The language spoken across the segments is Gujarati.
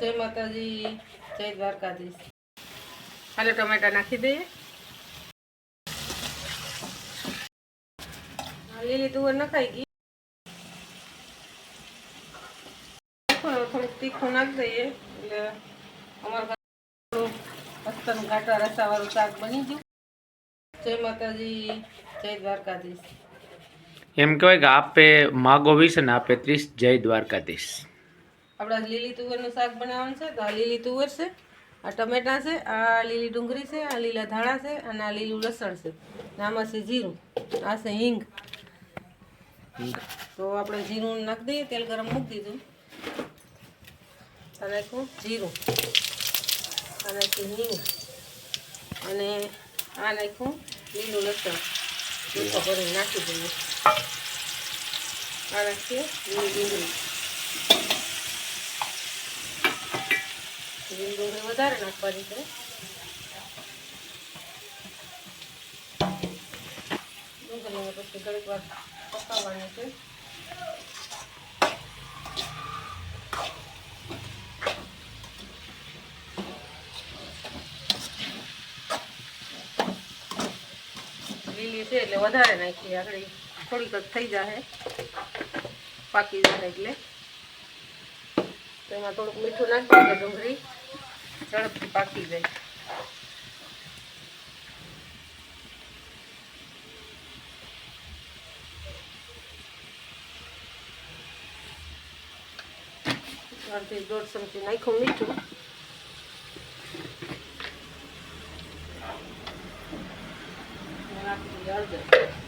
જય માતાજી જય દ્વારકાધીશ. હાલો ટમેટા નાખી દઈએ. લીલી તુવર નખાઈ ગઈ. થોડું થોડુંક તીખું નાખી દઈએ. એટલે અમારા થોડું મસ્તનું ઘાટા રસાવાળું શાક બની ગયું. જય માતાજી જય દ્વારકાધીશ. એમ કહેવાય કે આપે માગો વીસ અને આપે ત્રીસ જય દ્વારકાધીશ. આપણે લીલી તુવેરનું શાક બનાવવાનું છે, તો આ લીલી તુવેર છે, આ ટમેટાં છે, આ લીલી ડુંગળી છે, આ લીલા ધાણા છે, અને આ લીલું લસણ છે. ને આમાં છે જીરું, આ છે હિંગ. તો આપણે જીરું નાખી દઈએ, તેલ ગરમ મૂકી દીધું. આ નાખ્યું જીરું નાખ્યું હિંગ, અને આ નાખ્યું લીલું લસણ. મીઠો ભરીને નાખી દઈએ. આ નાખીએ લીલી ડુંગળી. ડુંગળી વધારે નાખવાની છે. ડુંગળીને પછી ઘડીક વાર પકાવવાની છે. લીલી છે એટલે વધારે નાખીએ. આગળ થોડીક જ થઈ જાય પાકી જાય એટલે. એમાં થોડુંક મીઠું નાખી દઈએ ડુંગળી. ઝડપથી પાકી જાય. અડધી દોઢ ચમચી નાખ્યું મીઠું. નાખી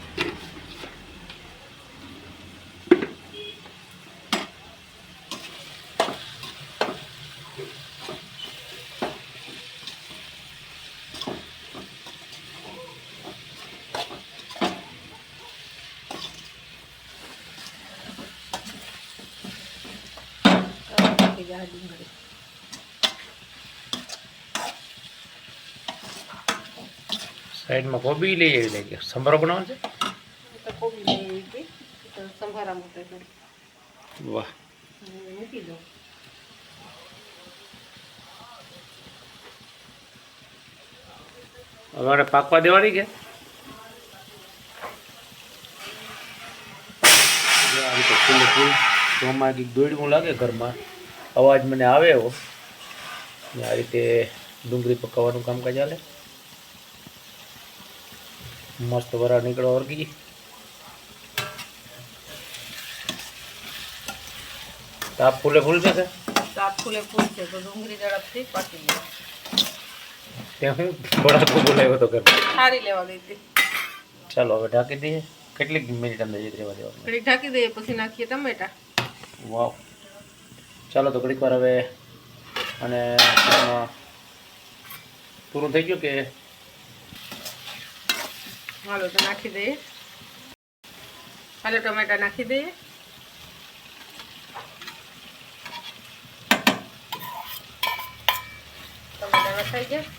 આ નાખી દઈએ આ ડુંગળી સાઈડમાં કોબી લઈ આવી લાગે સંભારો બનાવવાનો છે તો કોબી લઈ આવી હતી તો સંભારા મૂકે છે વાહ મૂકી દો અમારે પાકવા દેવાની કે જો આ રીતે ફૂલે ફૂલ ચોમાં કંઈક દોડવું લાગે ઘરમાં અવાજ મને આવે એવો આ રીતે ડુંગળી પકાવવાનું કામકાજ ચાલે. મસ્ત વરા નીકળવા વર્ગી. તાપ ફૂલે ફૂલ છે સાપ ફૂલે ફૂલ છે તો ડુંગળી ઝડપથી પાકી જાય. ત્યાં હું બળાકો બોલાવ્યો હતો ઘરમાં સારી લેવા હતી. ચાલો હવે ઢાંકી દઈએ. કેટલીક મિનિટ અંદર જીત રહેવા દેવાનું? ઢાંકી દઈએ પછી નાખીએ ટમેટા. વાવ. ચાલો તો ઘડીક વાર હવે અને પૂરું થઈ ગયું કે? હાલો તો નાખી દઈએ. હાલો, ટમેટા નાખી દઈએ. ટમેટા નખાઈ ગયા.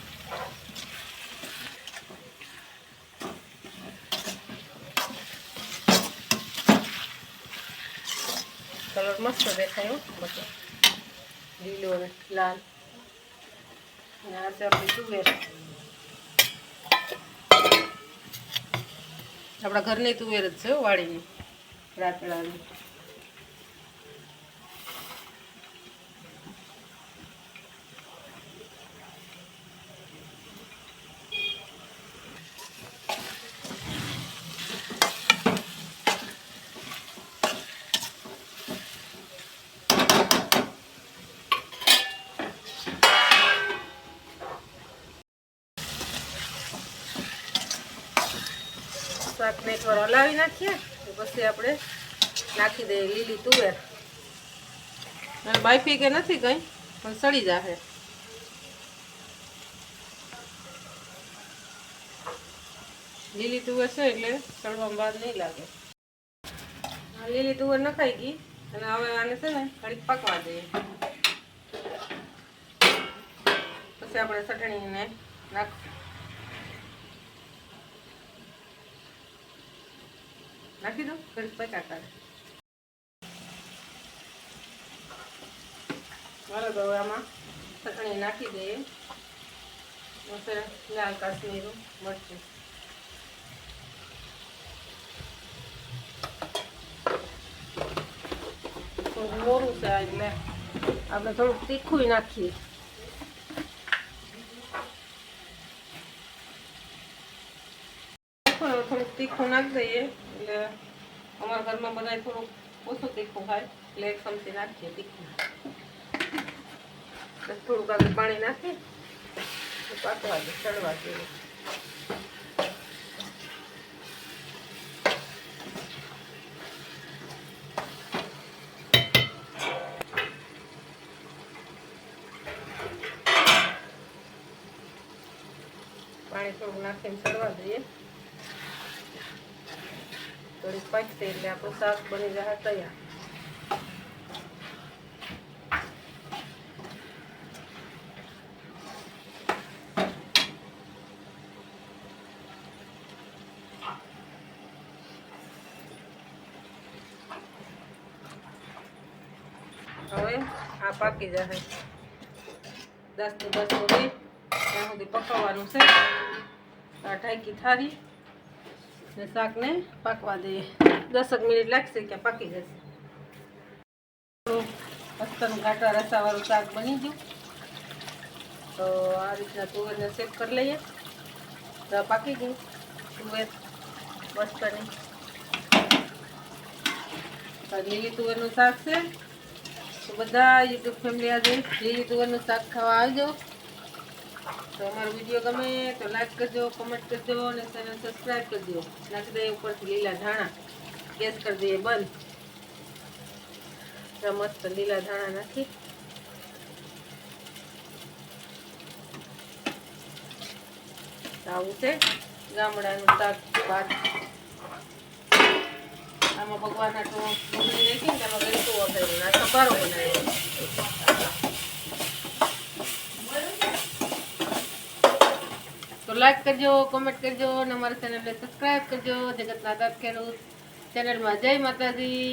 કલર મસ્ત દેખાયો બધો. લીલો અને લાલ અને આ છે આપણી તુવેર આપણા ઘરની તુવેર જ છે હો, વાડીની રાતડાની હલાવી નાખીએ પછી આપણે નાખી દઈએ લીલી તુવેર. અને બાફી કે નથી કંઈ, પણ સડી જશે લીલી તુવેર છે એટલે સડવામાં બાદ નહીં લાગે. લીલી તુવેર નખાઈ ગઈ, અને હવે આને છે ને ઘડીક પકવા દઈએ. પછી આપણે ચટણીને નાખ નાખી દો, ઘડીક પકા કાઢે હાલો તો આમાં ચટણી નાખી દઈએ મસાલા લાલ કાશ્મીરું થોડું મોરું છે એટલે આપણે થોડુંક તીખું નાખીએ. તીખું હવે થોડુંક તીખું નાખી દઈએ એટલે અમારા ઘરમાં બધા થોડુંક ઓછું તીખું ખાય એટલે એક ચમચી નાખીએ તીખું પછી થોડુંક આગળ પાણી નાખી પાકવા દે ચડવા દઈએ પાણી થોડુંક નાખીને ચડવા દઈએ થોડીક પાકશે એટલે આપણું શાક બની જાય તૈયાર. હવે આ પાકી જશે. દસથી દસ સુધી ત્યાં સુધી પકવવાનું છે. આ ઢાંકી થારી ને શાકને પાકવા દઈએ. દસક મિનિટ લાગશે કે પાકી જશે. અસ્તરનું ઘાટા રસાવાળું શાક બની ગયું. તો આ રીતના તુવેરને સેટ કરી લઈએ. તો પાકી ગયું. તુવેર મસ્તની. લીલી તુવેરનું શાક છે. તો બધા યુટ્યુબ ફેમિલી આજે લીલી તુવેરનું શાક ખાવા આવજો તો અમારો વીડિયો ગમે તો લાઈક કરજો કમેન્ટ કરજો અને ચેનલ સબસ્ક્રાઈબ કરજો. નાખી દઈએ ઉપરથી લીલા ધાણા ગેસ કરી દઈએ બંધ. મસ્ત લીલા ધાણા નાખી. આવું છે ગામડાનું શાક ભાત. આમાં ભગવાનના તો ડુંગળી નાખીને તેમાં બનાવ્યો લાઈક કરજો કોમેન્ટ કરજો અને અમારા ચેનલને સબસ્ક્રાઈબ કરજો. જગતના દાંત ખેડૂત ચેનલમાં જય માતાજી.